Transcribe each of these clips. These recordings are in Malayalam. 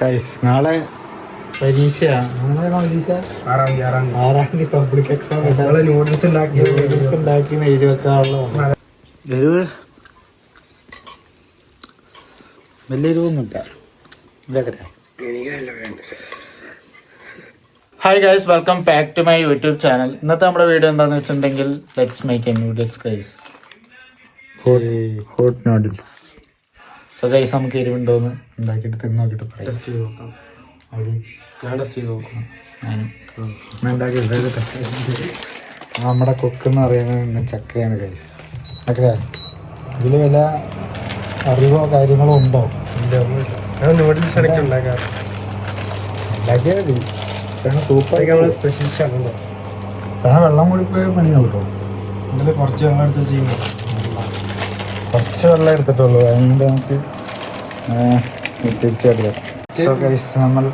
ഗൈസ് നാളെ പരീക്ഷയാണ് പരീക്ഷ? ആറാം തീയതി ആറാം തീയതി. ആറാം തീയതി പബ്ലിക് എക്സാം നമ്മൾ നൂഡിൽസ് ഉണ്ടാക്കി. ഉണ്ടാക്കി എഴുതി വെക്കാനുള്ള എരിവ്? വലിയ രൂപമൊന്നുമില്ല hi guys welcome back to my YouTube channel ഇന്നത്തെ നമ്മുടെ വീഡിയോ എന്താണെന്ന് വെച്ചിട്ടുണ്ടെങ്കിൽ let's make a noodles guys hot noodles so guys നമുക്ക് എരിവുണ്ടോന്ന് ഉണ്ടാക്കിയിട്ട് തിന്ന് നോക്കിയിട്ട് പറയാം. ടെസ്റ്റ് ചെയ്ത് നോക്കാം. ഞാൻ ടെസ്റ്റ് ചെയ്ത് നോക്കാം. ഞാനും. ഞാൻ ഉണ്ടാക്കി നമ്മുടെ കൊക്ക് എന്ന് പറയുന്നത് ചക്കയാണ് ഗൈസ് ചക്കര ഇതിൽ വല്ല അറിവോ കാര്യങ്ങളോ ഉണ്ടോ? ഞാൻ നൂഡിൽസ് ഇടയ്ക്ക് ഉണ്ടാക്കാറ്. ഉണ്ടാക്കിയാൽ മതി. കാരണം അതൊക്കെ സൂപ്പായി നമ്മൾ സ്പെഷ്യൽ സാധനം വെള്ളം കൂടി പോയ പണി കേട്ടോ ഇതിൽ കുറച്ച് വെള്ളം എടുത്ത് ചെയ്യുന്നു കുറച്ച് വെള്ളം എടുത്തിട്ടുള്ളൂ. അതുകൊണ്ട് നമുക്ക് തിരിച്ചടിയാം സോ ഗൈസ് നമ്മൾ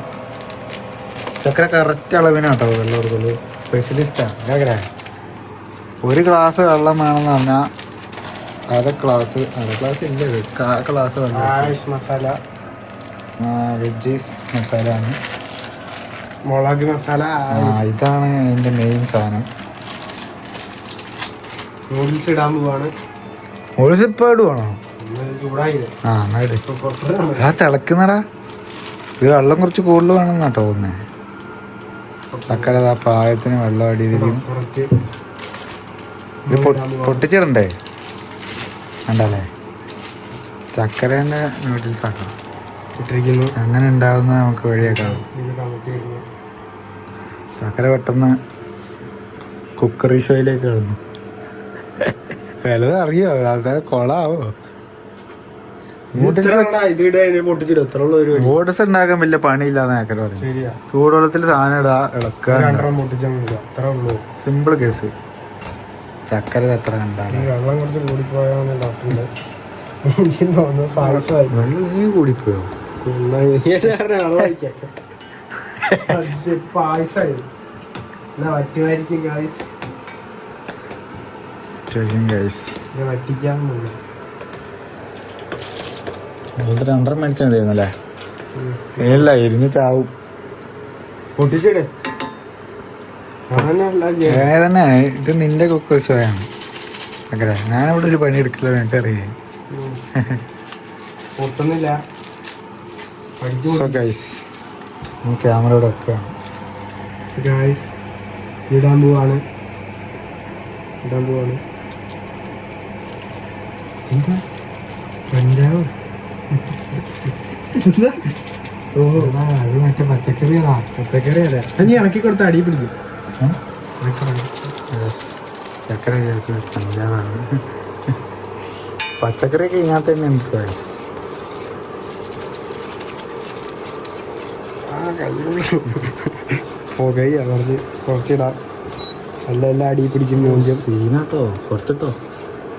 ചക്കര കറക്റ്റ് അളവിനാട്ടോ വെള്ളം കൊടുക്കുള്ളൂ സ്പെഷ്യലിസ്റ്റാണ് ചക്കര ഒരു ഗ്ലാസ് വെള്ളം വേണമെന്ന് പറഞ്ഞാൽ അര ഗ്ലാസ് അര ഗ്ലാസ് ഇല്ല ഇത് കാ ഗ്ലാസ് വെള്ളം ആയിഷ് മസാല വെജീസ് മസാല ആണ്. മുളക് മസാല ആ ഇതാണ് അതിന്റെ മെയിൻ സാധനം. നൂഡിൽസ് ഇടാൻ പോവാണ്. നൂഡിൽസ് ഇപ്പോൾ ഇടുവാണോ? ആ എന്നാ തിളക്കുന്നടാ. ഇത് വെള്ളം കുറച്ച് കൂടുതൽ വേണമെന്നാ തോന്നുന്നേ. ചക്കര പായത്തിന് വെള്ളം അടിയിരിക്കും പുറത്ത് ഇത് പൊട്ടിച്ചിടണ്ടേ? വേണ്ടല്ലേ? ചക്കരേന്റെ നൂഡിൽസ് ആക്കാം ഇട്ടിരിക്കുന്നു. അങ്ങനെ ഉണ്ടാവുന്ന നമുക്ക് വഴിയേക്കാം. ഇത് കമത്തി വരുന്നു ചക്കര പെട്ടെന്ന് കുക്കറി ഷോയിലേക്ക് കിടന്നു. വിലത് അറിയോ ആൾക്കാരെ കൊളാവോ നൂഡിൽസ് ഇത്രയുണ്ടാ, ഇത് ഇടുക ഇതിനെ പൊട്ടിച്ചിടുക എത്ര ഉള്ള ഒരു നൂഡിൽസ് ഉണ്ടാക്കാൻ വലിയ പണിയില്ലാന്ന് ചൂടുവെള്ളത്തിൽ സാധനം ഇടാ ഇളക്കുക സിമ്പിൾ കേസ് ചക്കര എത്ര കണ്ടാലും. വെള്ളം കുറച്ച് കൂടിപ്പോയാന്ന് വെള്ളം ഇനി കൂടിപ്പോയോ? വറ്റുമായിരിക്കും ഗായ്സ് വറ്റിക്കാൻ പോകുന്നു രണ്ടര മേടിച്ചാൽ മതിയായിരുന്നല്ലേ ഇല്ല ഇരുന്നിട്ടാവും. പൊട്ടിച്ചിട്. ഏതന്നെ ഇത് നിന്റെ കുക്കർ അങ്ങനെ ചക്കര ഞാനിവിടെ ഒരു പണി എടുക്കില്ല എനിക്കറിയാം പൊട്ടുന്നില്ല. പഠിച്ചു സോ ഗൈസ് ക്യാമറയുടെ ഒക്കെ ഗായ്സ് ഇടാൻ പോവാണ്. ഇടാൻ പോവാണ്. എന്താ? പഞ്ചാബ് ഓ മറ്റേ പച്ചക്കറികളാ. പച്ചക്കറി അല്ലേ അത് നീ ഇളക്കി കൊടുത്ത അടി പിടിക്കും. ചക്കര പച്ചക്കറിയൊക്കെ ഇതിനകത്ത് തന്നെ ഉണ്ട് കുറച്ച് കുറച്ചിടാം. അല്ല എല്ലാം അടി പിടിക്കും സീനാട്ടോ കുറച്ചിട്ടോ.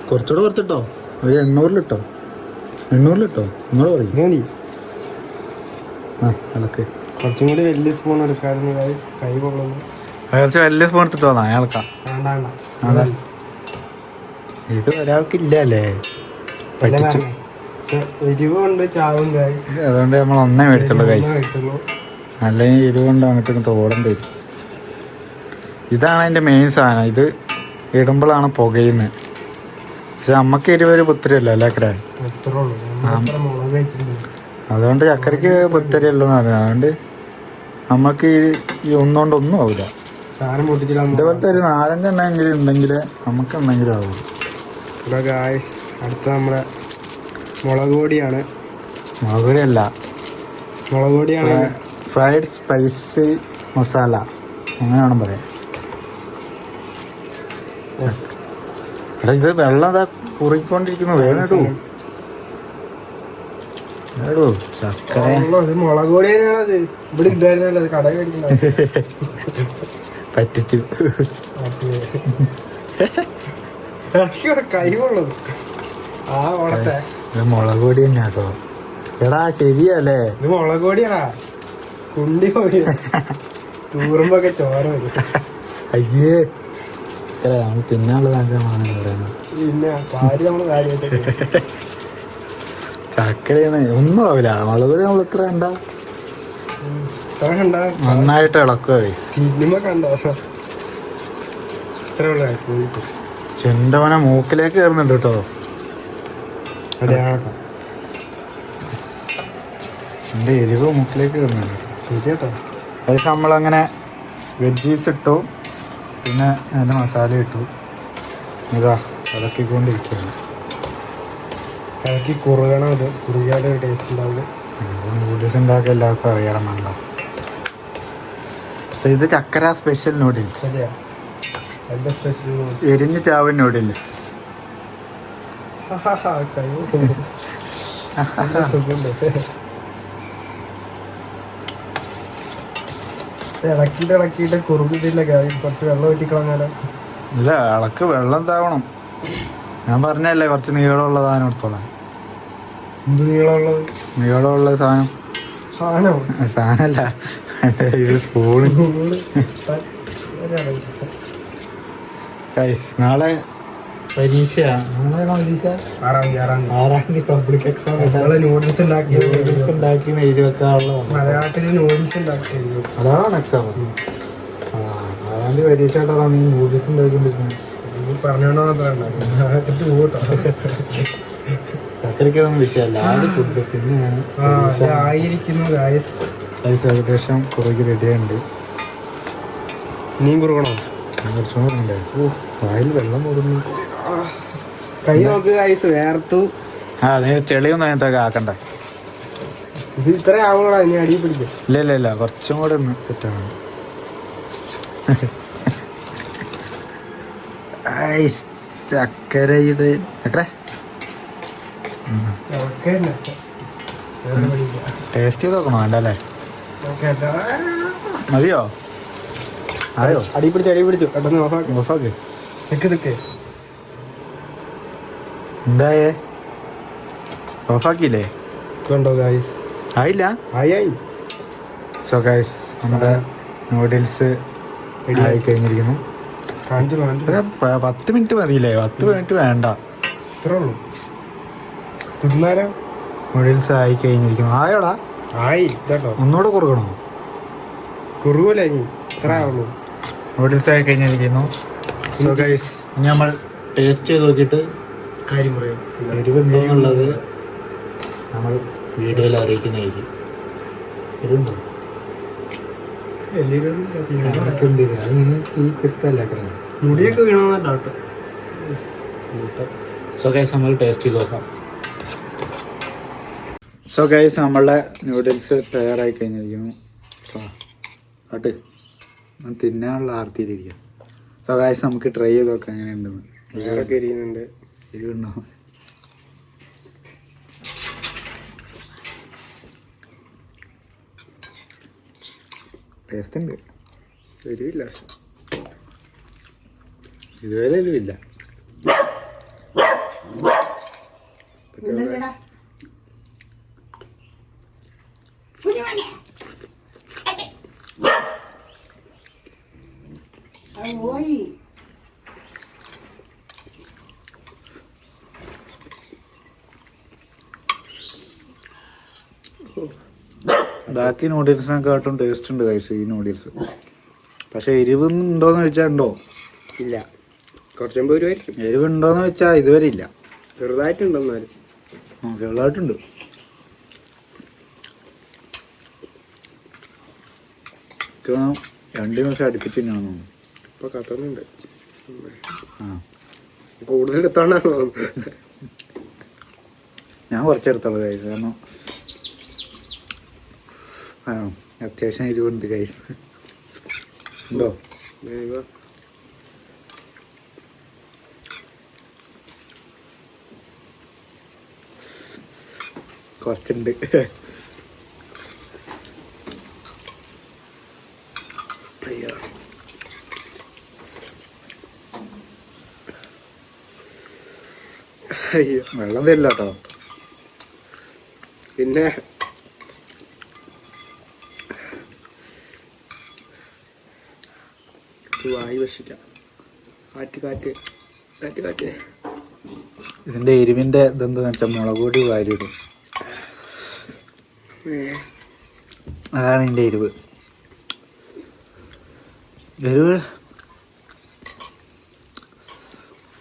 കുറച്ചുകൂടെ കുറച്ചിട്ടോ. ഒരു എണ്ണൂറിലിട്ടോ. എണ്ണൂറിലിട്ടോ? നിങ്ങൾ പറയും. മതി ആ അതൊക്കെ. കുറച്ചും കൂടി വലിയ സ്പൂൺ എടുക്കാറുണ്ട്. കൈ കുറച്ച് വലിയ സ്പൂൺ എടുത്തിട്ട് വന്നാ? അയാൾക്കാ ഇത് ഒരാൾക്കില്ല അല്ലേ? പറ്റിച്ചു എരിവുണ്ട് ചാവും അതുകൊണ്ട് നമ്മൾ ഒന്നേ മേടിച്ചുള്ളൂ കൈസ് അല്ലെങ്കിൽ ഇരുകൊണ്ട് അങ്ങോട്ട് തോടം തരും ഇതാണ് അതിന്റെ മെയിൻ സാധനം. ഇത് ഇടുമ്പോഴാണ് പുകയുന്നത്. പക്ഷെ അമ്മയ്ക്ക് ഇരുപത് പുത്തിരിയല്ല അല്ലേ അക്കരെ? അതുകൊണ്ട് ചക്കരയ്ക്ക് പുത്തരിയല്ലെന്ന് പറഞ്ഞു അതുകൊണ്ട് നമുക്ക് ഈ ഒന്നുകൊണ്ട് ഒന്നും ആവില്ല ഇതുപോലത്തെ ഒരു നാലഞ്ചെണ്ണം എങ്കിലും ഉണ്ടെങ്കിൽ നമുക്ക് എന്തെങ്കിലും ആവും. ഇവിടെ ഗായ്സ് അടുത്ത നമ്മുടെ മുളക് പൊടിയാണ്. മുളക് പൊടിയല്ല. മുളക് പൊടിയാണ്. Fried spicy masala. അങ്ങനെയാണ് പറയാം എടാ ഇത് വെള്ളം അതാ കുറിക്കൊണ്ടിരിക്കുന്നു. വേഗം ഇടൂ. ചക്കര മുളക് ഇവിടെ കട പറ്റിച്ചു. ആ ഓടത്തെ മുളക് പൊടി തന്നെ എടാ ശരിയല്ലേ? ഇത് മുളക് പൊടിയാടാ കുണ്ടി പൊടിയാ. തൂറുമ്പോ ഒക്കെ ചോര വരും. അയ്യേ. ചക്കര നമ്മൾ തിന്നാനുള്ള സാധനമാണ് ചക്കരയാണ് ഒന്നും ആവില്ല. മുളക് നമ്മൾ ഇത്ര കണ്ട? നന്നായിട്ട് ഇളക്കുക സിനിമ കണ്ടോ? ചെണ്ടവനെ മൂക്കിലേക്ക് കയറുന്നുണ്ട് കേട്ടോ. എന്റെ എന്റെ എരിവ് മൂക്കിലേക്ക് കയറുന്നുണ്ട്. ശരി കേട്ടോ അതിൽ നമ്മളങ്ങനെ വെജീസ് ഇട്ടു. പിന്നെ അതിന്റെ മസാല ഇട്ടു. ഇതാ ഇളക്കിക്കൊണ്ടിരിക്കുകയാണ്. ഇളക്കി കുറുകണം അത്. കുറുകിയാലേ ടേസ്റ്റ് ഉണ്ടാവുള്ളൂ. നൂഡിൽസ് ഉണ്ടാക്കാൻ എല്ലാവർക്കും അറിയണമെന്നല്ലോ സോ ഇത് ചക്കര സ്പെഷ്യൽ നൂഡിൽസ് എരിഞ്ഞ് ചാവൻ നൂഡിൽസ് ഇളക്കിയിട്ട് ഇളക്കിയിട്ട് കുറുകിട്ടില്ല കുറച്ച് വെള്ളം ഊറ്റിക്കളഞ്ഞാലോ? ഇല്ല ഇളക്ക് വെള്ളം താവണം ഞാൻ പറഞ്ഞല്ലേ കുറച്ച് നീളമുള്ള സാധനം എടുത്തോളാം എന്ത് നീളമുള്ളത്? നീളമുള്ള സാധനം. സാധനം? സാധനമല്ല ഇത് സ്പൂണ്. നാളെ പരീക്ഷ? പബ്ലിക് എക്സാം നൂഡിൽസ് ഉണ്ടാക്കി. നൂഡിൽസ് ഉണ്ടാക്കി എഴുതി വെക്കാനുള്ള മലയാളത്തിൽ നൂഡിൽസ് അതാണ് എക്സാം തീയതി പരീക്ഷ ആയിട്ടാണ് നീ നൂഡിൽസ് ഉണ്ടാക്കിക്കൊണ്ടിരിക്കുന്നത്? പറഞ്ഞോണ്ടോ മാത്രം ഉണ്ടാക്കി പോട്ടോ ചക്കരയ്ക്കൊന്നും വിഷയമല്ല ആദ്യം ഫുഡ് പിന്നെ ആ ആയിരിക്കുന്നു ഏകദേശം കുറേക്ക് റെഡിയുണ്ട് നീ കുറുകണോ ഓ വായിൽ വെള്ളം കൈ നോക്ക് വേർത്തു. ആ നീ ചെളിയൊന്നും അതിനകത്തൊക്കെ ആക്കണ്ടേ. ഇത് ഇത്ര ആവണോടാ ഇനി അടി പിടിക്കും. ഇല്ല ഇല്ല ഇല്ല കുറച്ചും കൂടെ ഒന്ന് തെറ്റാണ്. ഐസ്, ചക്കരയുടെ ചക്കര ഓക്കെ ടേസ്റ്റ് ചെയ്ത് നോക്കണോ അല്ലേ മതിയോ? ആയോ? അടി പിടിച്ചു അടി പിടിച്ചു പെട്ടെന്ന് ഓഫാക്കി. ഓഫാക്ക്. നിക്ക് നിക്ക്. എന്തായേ? ഓഫാക്കിയില്ലേ? കണ്ടോ ഗായ്സ് ആയില്ല? ആയി ആയി. സോ നമ്മുടെ നൂഡിൽസ് ആയി. കഴിഞ്ഞിരിക്കുന്നു പത്ത് മിനിറ്റ് മതിയില്ലേ? പത്ത് മിനിറ്റ് വേണ്ട. ഇത്രേ ഉള്ളൂ. നൂഡിൽസ് ആയി കഴിഞ്ഞിരിക്കുന്നു ആയോടാ? ആയി കേട്ടോ ഒന്നുകൂടെ കുറുകണോ? കുറുകല്ലേ ഇനി? ഉള്ളൂ. ആവുള്ളൂ നൂഡിൽസ് ആയി കഴിഞ്ഞിരിക്കുന്നു സോ ഗൈസ് ഇനി നമ്മൾ ടേസ്റ്റ് ചെയ്ത് നോക്കിയിട്ട് കാര്യം പറയാം. എരിവുണ്ടോ എന്നുള്ളത് നമ്മൾ വീഡിയോയിൽ അറിയിക്കുന്നതായിരിക്കും എരിവുണ്ടോ? മുടിയൊക്കെ വീണമെന്ന ഡൗട്ട് സോ ഗൈസ് നമ്മൾ ടേസ്റ്റ് ചെയ്ത് നോക്കാം. സോ ഗൈസ് നമ്മളുടെ നൂഡിൽസ് തയ്യാറായി കഴിഞ്ഞിരിക്കുന്നു. ആട്ട്. തിന്നാനുള്ള ആർത്തിയിലിരിക്കാം സോ ഗൈസ് നമുക്ക് ട്രൈ ചെയ്ത് നോക്കാം അങ്ങനെ ഉണ്ടെന്ന് എരിയുന്നുണ്ട് എരിവുണ്ടോ ടേസ്റ്റ് ഉണ്ട്. എരിവില്ല ഇതുവരെ എരിവില്ല ബാക്കി നൂഡിൽസിനെക്കാട്ടും ടേസ്റ്റ് ഉണ്ട് കഴിച്ചു ഈ നൂഡിൽസ് പക്ഷെ എരിവ് ഉണ്ടോന്ന് ചോദിച്ചാൽ ഉണ്ടോ? ഇല്ല. കുറച്ച് മുമ്പ് വരുമായിരിക്കും എരിവ് ഉണ്ടോന്ന് വെച്ചാൽ ഇതുവരെ ഇല്ല. ചെറുതായിട്ടുണ്ടെന്നാലും ആ, ചെറുതായിട്ടുണ്ട്. രണ്ട് ദിവസം അടുപ്പിച്ച് തന്നെയാണെന്ന് തോന്നുന്നു. ഇപ്പൊ കത്തുന്നുണ്ട് കൂടുതൽ എടുത്താണ് ഞാൻ കുറച്ചെടുത്തോളൂ കൈസ് കാരണം ആ അത്യാവശ്യം എരിവുണ്ട് കൈസ് ഉണ്ടോ? കുറച്ചുണ്ട് അയ്യോ അയ്യോ വെള്ളം തരില്ല കേട്ടോ പിന്നെ വായി വശിക്കാം കാറ്റ് കാറ്റ് കാറ്റ് കാറ്റ്. ഇതിന്റെ എരിവിന്റെ ഇതെന്താന്ന് വെച്ചാൽ മുളക് പൊടി വാരിയിടും അതാണ് ഇതിന്റെ എരിവ്. എരിവ്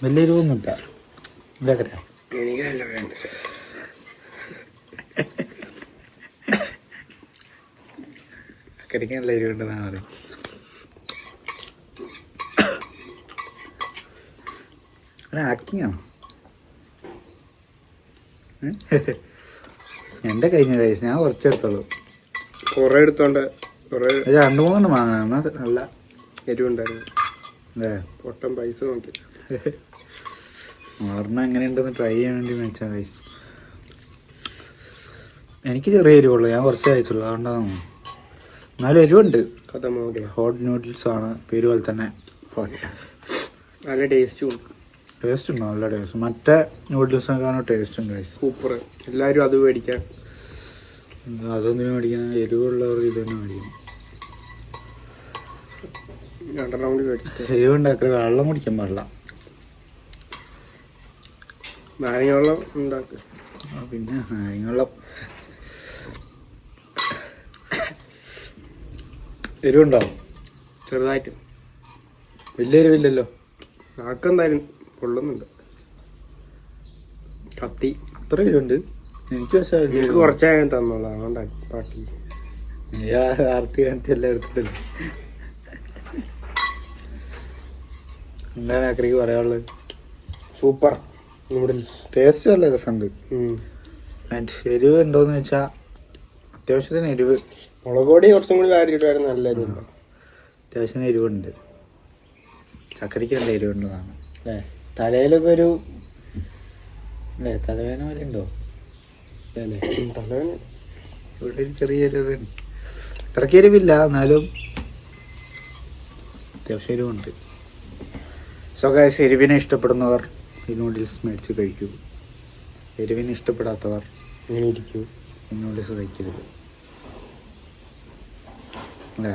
വലിയ എരിവൊന്നുമില്ല. ഇതാക്കട്ടെ. എനിക്കല്ല വേണ്ട. കരിക്കാനല്ല നല്ല എരിവുണ്ടെന്നാണ് പറയും ആക്ടിങ് ആണോ? എന്റെ കഴിഞ്ഞ കഴിച്ചു ഞാൻ കുറച്ചെടുത്തോളൂ കുറെ എടുത്തോണ്ട് രണ്ടു രണ്ട് മൂന്നെണ്ണം വാങ്ങാ നല്ല എരിവുണ്ടായിരുന്നു. പൊട്ടം പൈസ നോക്കി. ഒരെണ്ണം എങ്ങനെയുണ്ടെന്ന് ട്രൈ ചെയ്യാൻ വേണ്ടി വെച്ചാൽ കഴിച്ചു എനിക്ക് ചെറിയ എരിവുള്ളൂ ഞാൻ കുറച്ച് കഴിച്ചുള്ളൂ അതുകൊണ്ടാണ്. എന്നാലും എരിവുണ്ട്. ഹോട്ട് നൂഡിൽസ് ആണ് പേര് പോലെ തന്നെ. നല്ല ടേസ്റ്റും ടേസ്റ്റ് ഉണ്ടോ? നല്ല ടേസ്റ്റ് മറ്റേ നൂഡിൽസിനെക്കാളും ടേസ്റ്റ് ഉണ്ട് സൂപ്പർ എല്ലാവരും അത് മേടിക്കാൻ. അതൊന്നും അതൊന്നിനും എരിവുള്ളവർ എരിവുള്ളവർക്ക് ഇത് തന്നെ മേടിക്കണം രണ്ടെണ്ണം കൂടി മേടിച്ചിട്ട്. എരിവ് ഉണ്ടാക്കുക വെള്ളം കുടിക്കാൻ പാടില്ല. നാരങ്ങ വെള്ളം ഉണ്ടാക്ക്. ആ, പിന്നെ അതിനുള്ള എരിവുണ്ടാവും ചെറുതായിട്ട്. വലിയ എരിവില്ലല്ലോ. നാക്കെന്തായാലും കൊള്ളുന്നുണ്ട്. കത്തി. അത്ര എരിവുണ്ട്. എനിക്ക് പക്ഷേ എനിക്ക് എരിവ് കുറച്ചായാലും തന്നോളാം. അതുകൊണ്ടാ ആ ആർത്തി കാണിച്ച് എല്ലാം എടുത്തിട്ടില്ല എന്താണ് ആക്രിക്ക് പറയാനുള്ളത്? സൂപ്പർ. ടേസ്റ്റ് നല്ല രസമുണ്ട്. എരിവ് ഉണ്ടോന്ന് വെച്ചാൽ അത്യാവശ്യത്തിന് എരിവ്. മുളക് പൊടി കുറച്ചും കൂടി വാരിയിട്ടായിരുന്നു നല്ല എരിവുണ്ട് അത്യാവശ്യത്തിന് എരിവുണ്ട്. ചക്കരയ്ക്ക് നല്ല എരിവുണ്ടെന്നാണ് അല്ലേ? തലയിലൊക്കെ ഒരു അല്ലേ തലവേദന പോലെ ഉണ്ടോ? തലവേദന. ഇവിടെ ഒരു ചെറിയ എരിവ്. അത്രയ്ക്ക് എരിവില്ല എന്നാലും അത്യാവശ്യം എരിവുണ്ട്. സോ എരിവിനെ ഇഷ്ടപ്പെടുന്നവർ ഈ നൂഡിൽസ് മേടിച്ച് കഴിക്കൂ. എരിവിന് ഇഷ്ടപ്പെടാത്തവർ ഇങ്ങനെ ഇരിക്കൂ ഈ നൂഡിൽസ് കഴിക്കരുത്. അല്ലേ?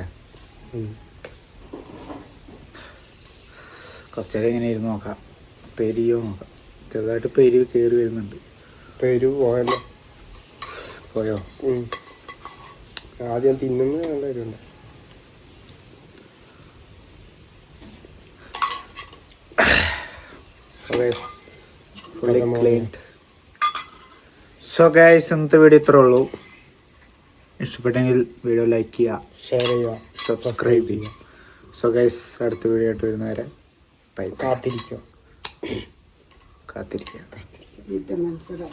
കുറച്ചേരം ഇങ്ങനെ ഇരുന്ന് നോക്കാം. പെരിയോ നോക്കാം. ചെറുതായിട്ട് ഇപ്പം എരിവ് കയറി വരുന്നുണ്ട്. പെരു പോയല്ലോ. പോയോ. ആദ്യം തിന്നുന്ന നല്ല ഫുള്ളി ക്ലീൻഡ് സോ ഗൈസ് ഇന്നത്തെ വീഡിയോ ഇത്രേ ഉള്ളൂ. ഇഷ്ടപ്പെട്ടെങ്കിൽ വീഡിയോ ലൈക്ക് ചെയ്യുക. ഷെയർ ചെയ്യുക. സബ്സ്ക്രൈബ് ചെയ്യുക. സോ ഗൈസ് അടുത്ത വീഡിയോ ആയിട്ട് വരുന്നവരെ ബൈ കാത്തിരിക്കുക. കാത്തിരിക്കുക. മനസ്സിലാവും